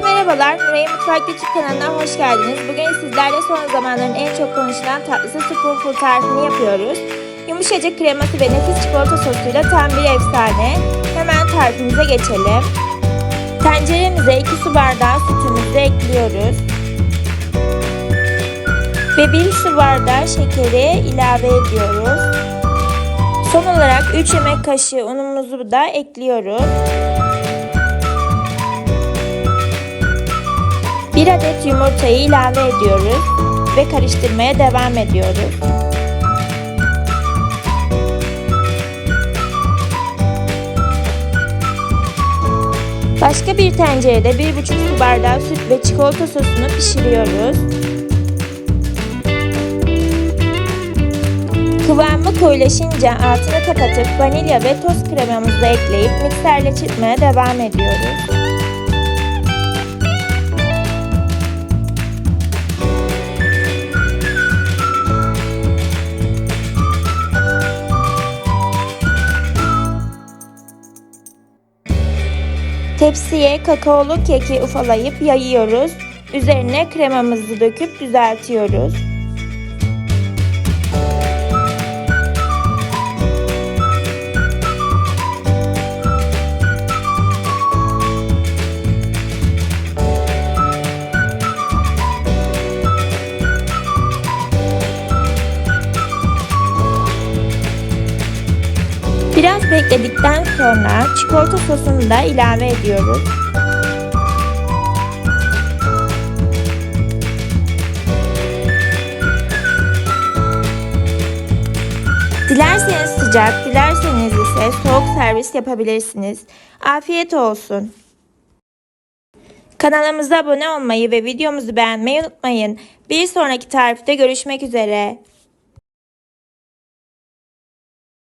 Herkese merhabalar. Nuray'ın Mutfak YouTube kanalına hoş geldiniz. Bugün sizlerle son zamanların en çok konuşulan tatlısı spoonful tarifini yapıyoruz. Yumuşacık kreması ve nefis çikolata sosuyla tam bir efsane. Hemen tarifimize geçelim. Tenceremize 2 su bardağı sütümüzü ekliyoruz. Ve 1 su bardağı şekeri ilave ediyoruz. Son olarak 3 yemek kaşığı unumuzu da ekliyoruz. 1 adet yumurtayı ilave ediyoruz ve karıştırmaya devam ediyoruz. Başka bir tencerede 1,5 su bardağı süt ve çikolata sosunu pişiriyoruz. Kıvamı koyulaşınca altını kapatıp vanilya ve toz kremamızı ekleyip mikserle çırpmaya devam ediyoruz. Tepsiye kakaolu keki ufalayıp yayıyoruz. Üzerine kremamızı döküp düzeltiyoruz. Bekledikten sonra çikolata sosunu da ilave ediyoruz. Dilerseniz sıcak, dilerseniz ise soğuk servis yapabilirsiniz. Afiyet olsun. Kanalımıza abone olmayı ve videomuzu beğenmeyi unutmayın. Bir sonraki tarifte görüşmek üzere.